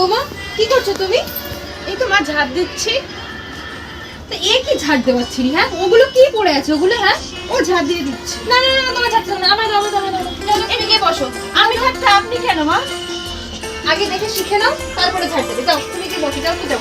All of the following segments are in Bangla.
কি বৌমা কি করছ তুমি? এই তো মা ঝাড় দিচ্ছি। তো এ কি ঝাড় দেওয়াচ্ছিলি হ্যাঁ? ওগুলো কি পড়ে আছে? ওগুলো হ্যাঁ? ও ঝাড় দিয়ে দিচ্ছি। না না না তোমার ঝাড়তে না আমার দাও দাও, দাও তুমি বসো। আমি ঝাড়তে আপনি কেন মা? আগে দেখে শিখে নাও তারপরে ঝাড় দেবে। দাও তুমি কি বসে যাও তো যাও।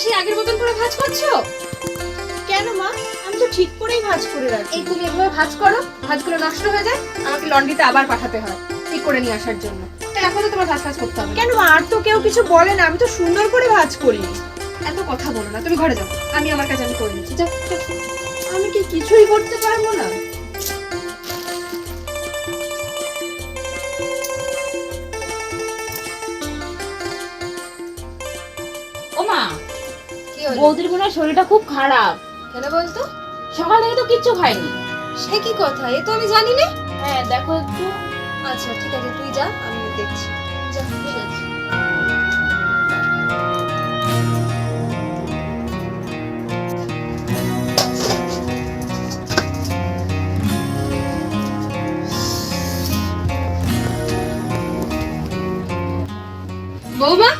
সেই আগের মতন করে ভাঁজ করছ? কেন মা? আমি তো ঠিক করেই ভাঁজ করে রাখি। এই তুমি এভাবে ভাঁজ করো ভাঁজগুলো নষ্ট হয়ে যায় আমাকে লন্ড্রিতে আবার পাঠাতে হয় ঠিক করে নিয়ে আসার জন্য। এখন তো তোমার ভাঁজ কাজ করতে হবে কেন মা? আর তো কেউ কিছু বলে না আমি তো সুন্দর করে ভাঁজ করি। এত কথা বলো না তুমি ঘরে যাও আমি আমার কাজ আমি করে নিচ্ছি যাও যাও। আমি কি কিছুই করতে পারব না? বৌদির মনে হয় শরীরটা খুব খারাপ। কেন বলতো? সকাল থেকে তো কিচ্ছু খায়নি। সে কি কথা? এ তো আমি জানি না হ্যাঁ দেখো একটু। আচ্ছা ঠিক আছে তুই যা আমি দেখছি। যা ঠিক আছে। বৌমা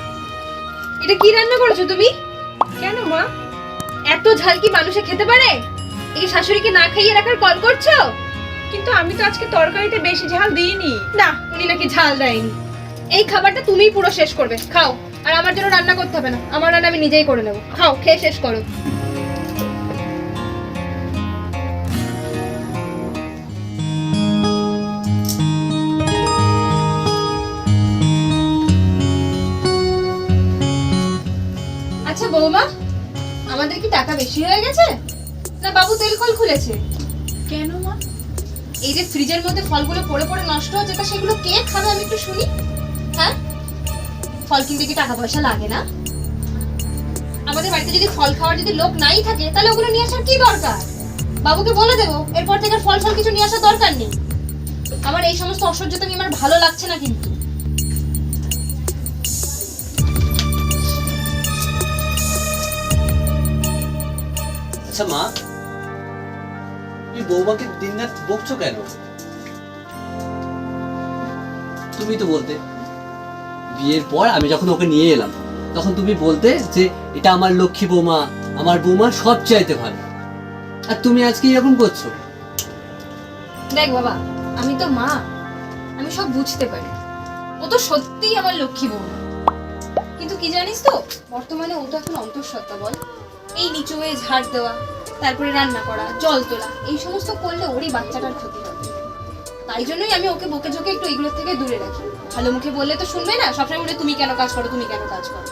এটা কি রান্না করেছ তুমি? ঝাল কি মানুষে খেতে পারে? এই শাশুড়িকে না খাইয়ে রাখার কল করছ? কিন্তু আমি তো আজকে তরকারিতে বেশি ঝাল দিইনি। না উনি নাকি ঝাল দেয়নি। এই খাবারটা তুমিই পুরো শেষ করবে খাও। আর আমার জন্য রান্না করতে হবে না আমার রান্না আমি নিজেই করে নেব। খাও খেয়ে শেষ করো। আমাদের কি টাকা বেশি হয়ে গেছে? না বাবু তেল কল খুলেছে। কেন মা? এই যে ফ্রিজের মধ্যে ফলগুলো পড়ে পড়ে নষ্ট হচ্ছে তা সেগুলো কে খাবে আমি একটু শুনি? হ্যাঁ? ফল কিনতে কি টাকা পয়সা লাগে না? আমাদের বাড়িতে যদি ফল খাওয়ার যদি লোক নাই থাকে তাহলে ওগুলো নিয়ে আসার কি দরকার? বাবুকে বলে দেবো এরপর থেকে ফল ফল কিছু নিয়ে আসার দরকার নেই। আমার এই সমস্ত অসহ্যতা নিয়ে আমার ভালো লাগছে না কিন্তু। আচ্ছা মা। তুমি বৌমাকে বকছো কেন? তুমি তো বলতে, বিয়ের পর আমি যখন ওকে নিয়ে এলাম, তখন তুমি বলতে যে, এটা আমার লক্ষ্মী বৌমা, আমার বৌমা সব চাইতে ভালো। আর তুমি আজকে এরকম করছ? দেখ বাবা, আমি তো মা, আমি সব বুঝতে পারি। ও তো সত্যিই আমার লক্ষ্মী বৌমা। কিন্তু কি জানিস তো, বর্তমানে ও তো এখন অন্তঃসত্ত্বা, বল। এই নিচু হয়ে ঝাড় দেওয়া তারপরে রান্না করা জল তোলা এই সমস্ত করলে ওরই বাচ্চাটার ক্ষতি হবে তাই জন্যই আমি ওকে বকে ঝোকে একটু এগুলোর থেকে দূরে রাখি। ভালো মুখে বললে তো শুনবে না সবসময় বলে তুমি কেন কাজ করো তুমি কেন কাজ করো?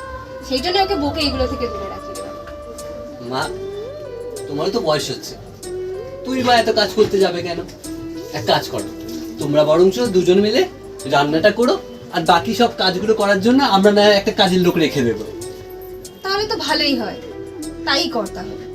সেই জন্য ওকে বকে এগুলো থেকে দূরে রাখি। মা তোমারও তো বয়স হচ্ছে। তুই বা এত কাজ করতে যাবে কেন? এক কাজ করো তোমরা বরঞ্চ দুজন মিলে রান্নাটা করো আর বাকি সব কাজগুলো করার জন্য আমরা না একটা কাজের লোক রেখে দেবো। তাহলে তো ভালোই হয়। তাই করতে তাহলে